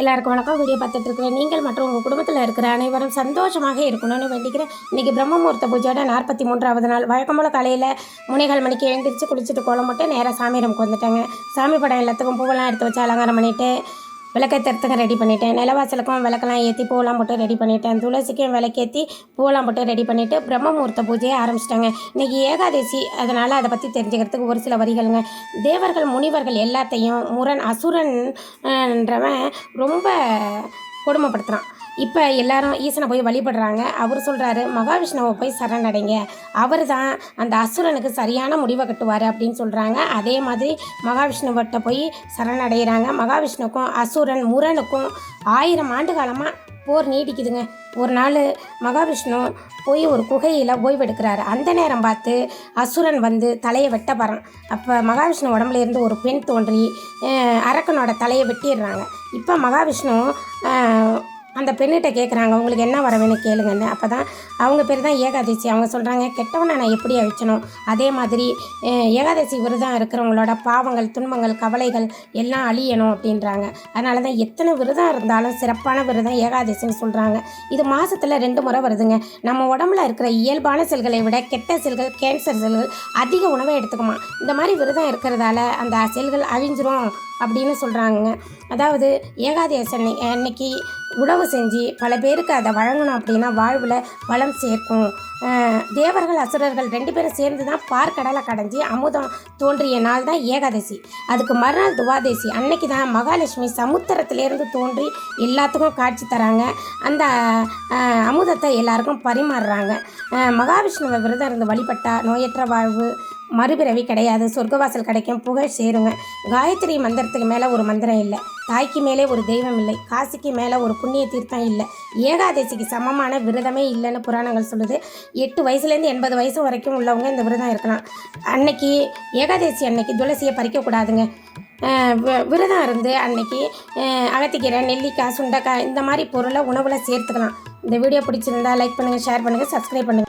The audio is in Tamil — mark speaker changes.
Speaker 1: எல்லாருக்கும் வணக்கம். வீடியோ பார்த்துட்டு இருக்கிற நீங்கள் மற்றும் உங்கள் குடும்பத்தில் இருக்கிற அனைவரும் சந்தோஷமாக இருக்கணும்னு வேண்டிக்கிறேன். இன்றைக்கி பிரம்மமுகூர்த்த பூஜையோட நாற்பத்தி மூன்றாவது நாள். வழக்கம் போல் காலையில் முனைகள் மணிக்கு எழுந்திரிச்சு குளிச்சுட்டு கோலம் போட்டு நேராக சாமி ரூமுக்கு வந்துட்டாங்க. சாமி படம் எல்லாத்துக்கும் பூவெல்லாம் எடுத்து வச்சு அலங்காரம் பண்ணிவிட்டு விளக்கேற்றுறதுக்கு ரெடி பண்ணிட்டேன். நிலவாசலுக்கும் விளக்கெல்லாம் ஏற்றி பூவெல்லாம் போட்டு ரெடி பண்ணிட்டேன். துளசிக்கும் விளக்கேற்றி பூவெல்லாம் போட்டு ரெடி பண்ணிவிட்டு பிரம்மமுகூர்த்த பூஜையை ஆரம்பிச்சிட்டாங்க. இன்றைக்கி ஏகாதசி. அதனால் அதை பற்றி தெரிஞ்சுக்கிறதுக்கு ஒரு சில வரிகள்ங்க. தேவர்கள் முனிவர்கள் எல்லாத்தையும் முரண் அசுரன்றவன் ரொம்ப கொடுமைப்படுத்துகிறான் இப்போ எல்லாரும் ஈசனை போய் வழிபடுறாங்க. அவர் சொல்கிறாரு மகாவிஷ்ணுவை போய் சரணடைங்க. அவர் தான் அந்த அசுரனுக்கு சரியான முடிவை கட்டுவார் அப்படின்னு சொல்கிறாங்க அதே மாதிரி மகாவிஷ்ணுவட்ட போய் சரணடைகிறாங்க மகாவிஷ்ணுக்கும் அசுரன் முரனுக்கும் ஆயிரம் ஆண்டு காலமாக போர் நீடிக்குதுங்க. ஒரு நாள் மகாவிஷ்ணு போய் ஒரு குகையில் ஓய்வெடுக்கிறாரு. அந்த நேரம் பார்த்து அசுரன் வந்து தலையை வெட்ட போகிறான் அப்போ மகாவிஷ்ணு உடம்புல இருந்து ஒரு பெண் தோன்றி அரக்கனோட தலையை வெட்டிடுறாங்க. இப்போ மகாவிஷ்ணு அந்த பெண்ணிட்ட கேட்குறாங்க உங்களுக்கு என்ன வர வேணும் கேளுங்கன்னு. அப்போ தான் அவங்க பேர் தான் ஏகாதசி. அவங்க சொல்கிறாங்க கெட்டவனை நான் எப்படி அழிச்சணும் அதே மாதிரி ஏகாதசி விரதம் இருக்கிறவங்களோட பாவங்கள் துன்பங்கள் கவலைகள் எல்லாம் அழியணும் அப்படின்றாங்க. அதனால தான் எத்தனை விரதம் இருந்தாலும் சிறப்பான விரதம் ஏகாதசின்னு சொல்கிறாங்க இது மாதத்தில் ரெண்டு முறை வருதுங்க. நம்ம உடம்புல இருக்கிற இயல்பான செல்களை விட கெட்ட செல்கள் கேன்சர் செல்கள் அதிக உணவை எடுத்துக்குமா? இந்த மாதிரி விரதம் இருக்கிறதால அந்த செல்கள் அழிஞ்சிரும் அப்படின்னு சொல்கிறாங்க அதாவது ஏகாதசி அன்னைக்கு உணவு செஞ்சு பல பேருக்கு அதை வழங்கணும் அப்படின்னா வாழ்வில் வளம் சேர்க்கும். தேவர்கள் அசுரர்கள் ரெண்டு பேரும் சேர்ந்து தான் பார்க்கடலை கடைஞ்சி அமுதம் தோன்றிய நாள் தான் ஏகாதசி. அதுக்கு மறுநாள் துவாதசி. அன்னைக்கு தான் மகாலட்சுமி சமுத்திரத்திலேருந்து தோன்றி எல்லாத்துக்கும் காட்சி தராங்க. அந்த அமுதத்தை எல்லாருக்கும் பரிமாறுறாங்க. மகாவிஷ்ணுவை விரதம் இருந்து வழிபட்டா நோயற்ற வாழ்வு மறுபிறவி கிடையாது. சொர்க்கவாசல் கிடைக்கும் புகழ் சேருங்க. காயத்ரி மந்திரத்துக்கு மேலே ஒரு மந்திரம் இல்லை. தாய்க்கு மேலே ஒரு தெய்வம் இல்லை. காசிக்கு மேலே ஒரு புண்ணிய தீர்த்தம் இல்லை. ஏகாதசிக்கு சமமான விரதமே இல்லைன்னு புராணங்கள் சொல்லுது. எட்டு வயசுலேருந்து எண்பது வயசு வரைக்கும் உள்ளவங்க இந்த விரதம் இருக்கலாம். அன்னைக்கு ஏகாதசி அன்னைக்கு துளசியை பறிக்கக்கூடாதுங்க வி- விரதம் இருந்து அன்னைக்கு அகத்திக்கீரை நெல்லிக்காய் சுண்டைக்காய் இந்த மாதிரி பொருளை உணவில் சேர்த்துக்கலாம். இந்த வீடியோ பிடிச்சிருந்தா லைக் பண்ணுங்கள் ஷேர் பண்ணுங்கள் சப்ஸ்கிரைப் பண்ணுங்கள்